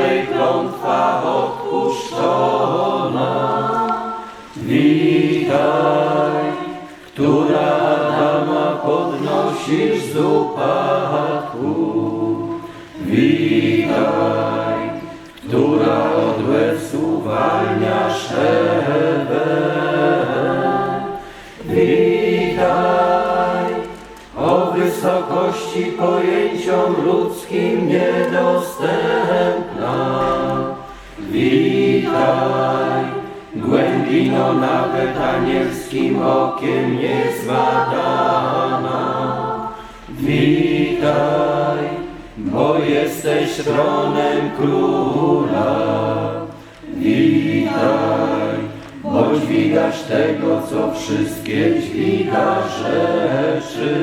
której klątwa odpuszczona. Witaj, która dama podnosisz z upadku. Witaj, która od łez uwalniasz Ewę. Witaj, o wysokości pojęciom ludzkim niedostępna. Głębino nawet anielskim okiem niezbadana. Witaj, bo jesteś tronem króla. Witaj, bo dźwigasz tego, co wszystkie dźwiga rzeczy.